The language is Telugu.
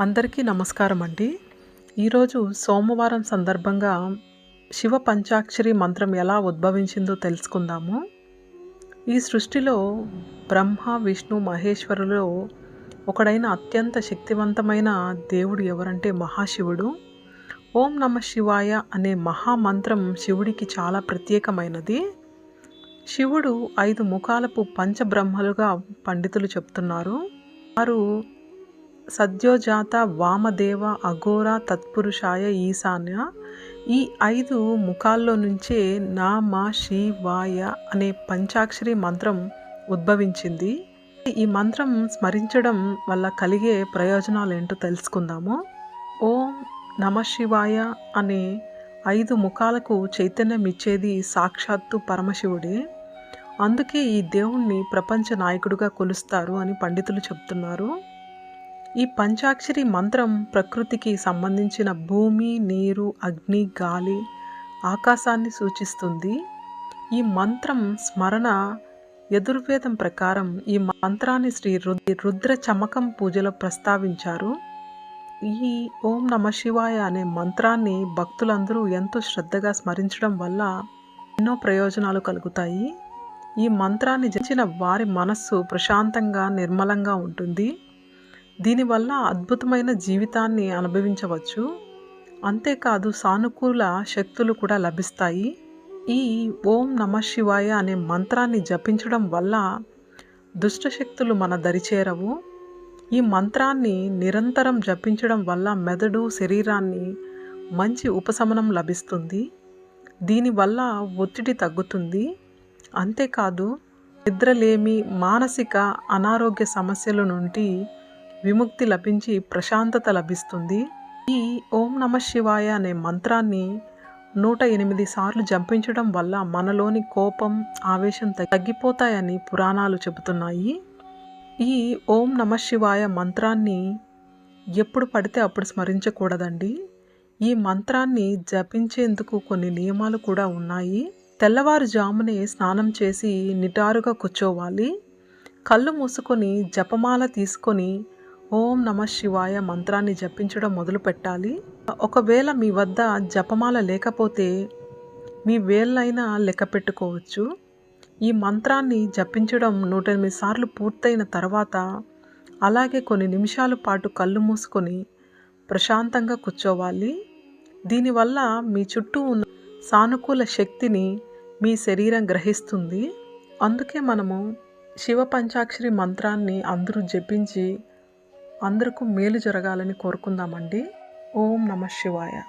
అందరికీ నమస్కారం అండి ఈరోజు సోమవారం సందర్భంగా శివ పంచాక్షరి మంత్రం ఎలా ఉద్భవించిందో తెలుసుకుందాము. ఈ సృష్టిలో బ్రహ్మ విష్ణు మహేశ్వరులో ఒకడైన అత్యంత శక్తివంతమైన దేవుడు ఎవరంటే మహాశివుడు. ఓం నమ శివాయ అనే మహామంత్రం శివుడికి చాలా ప్రత్యేకమైనది. శివుడు ఐదు ముఖాలపు పంచబ్రహ్మలుగా పండితులు చెప్తున్నారు. వారు సద్యోజాత వామదేవ అఘోర తత్పురుషాయ ఈశాన్య. ఈ ఐదు ముఖాల్లో నుంచే నా మా శివాయ అనే పంచాక్షరి మంత్రం ఉద్భవించింది. ఈ మంత్రం స్మరించడం వల్ల కలిగే ప్రయోజనాలు ఏంటో తెలుసుకుందాము. ఓం నమ శివాయ అనే ఐదు ముఖాలకు చైతన్యం ఇచ్చేది సాక్షాత్తు పరమశివుడే. అందుకే ఈ దేవుణ్ణి ప్రపంచ నాయకుడిగా కొలుస్తారు అని పండితులు చెప్తున్నారు. ఈ పంచాక్షరి మంత్రం ప్రకృతికి సంబంధించిన భూమి నీరు అగ్ని గాలి ఆకాశాన్ని సూచిస్తుంది. ఈ మంత్రం స్మరణ యదుర్వేదం ప్రకారం ఈ మంత్రాన్ని శ్రీ రుద్ర చమకం పూజలో ప్రస్తావించారు. ఈ ఓం నమ శివాయ అనే మంత్రాన్ని భక్తులందరూ ఎంతో శ్రద్ధగా స్మరించడం వల్ల ఎన్నో ప్రయోజనాలు కలుగుతాయి. ఈ మంత్రాన్ని జరిచిన వారి మనస్సు ప్రశాంతంగా నిర్మలంగా ఉంటుంది. దీనివల్ల అద్భుతమైన జీవితాన్ని అనుభవించవచ్చు. అంతేకాదు సానుకూల శక్తులు కూడా లభిస్తాయి. ఈ ఓం నమ శివాయ అనే మంత్రాన్ని జపించడం వల్ల దుష్టశక్తులు మన దరిచేరవు ఈ మంత్రాన్ని నిరంతరం జపించడం వల్ల మెదడు శరీరాన్ని మంచి ఉపశమనం లభిస్తుంది. దీనివల్ల ఒత్తిడి తగ్గుతుంది. అంతేకాదు నిద్రలేమి మానసిక అనారోగ్య సమస్యల నుండి విముక్తి లభించి ప్రశాంతత లభిస్తుంది. ఈ ఓం నమ శివాయ అనే మంత్రాన్ని నూట ఎనిమిది సార్లు జంపించడం వల్ల మనలోని కోపం ఆవేశం తగ్గిపోతాయని పురాణాలు చెబుతున్నాయి. ఈ ఓం నమ శివాయ మంత్రాన్ని ఎప్పుడు పడితే అప్పుడు స్మరించకూడదండి. ఈ మంత్రాన్ని జపించేందుకు కొన్ని నియమాలు కూడా ఉన్నాయి. తెల్లవారుజామునే స్నానం చేసి నిటారుగా కూర్చోవాలి. కళ్ళు మూసుకొని జపమాల తీసుకొని ఓం నమ శివాయ మంత్రాన్ని జపించడం మొదలు పెట్టాలి ఒకవేళ మీ వద్ద జపమాల లేకపోతే మీ వేళ్ళైనా లెక్క పెట్టుకోవచ్చు. ఈ మంత్రాన్ని జపించడం నూట ఎనిమిది సార్లు పూర్తయిన తర్వాత అలాగే కొన్ని నిమిషాల పాటు కళ్ళు మూసుకొని ప్రశాంతంగా కూర్చోవాలి. దీనివల్ల మీ చుట్టూ ఉన్న సానుకూల శక్తిని మీ శరీరం గ్రహిస్తుంది. అందుకే మనము శివ పంచాక్షరి మంత్రాన్ని అందరూ జపించి అందరికీ మేలు జరగాలని కోరుకుందామండి. ఓం నమ శివాయ.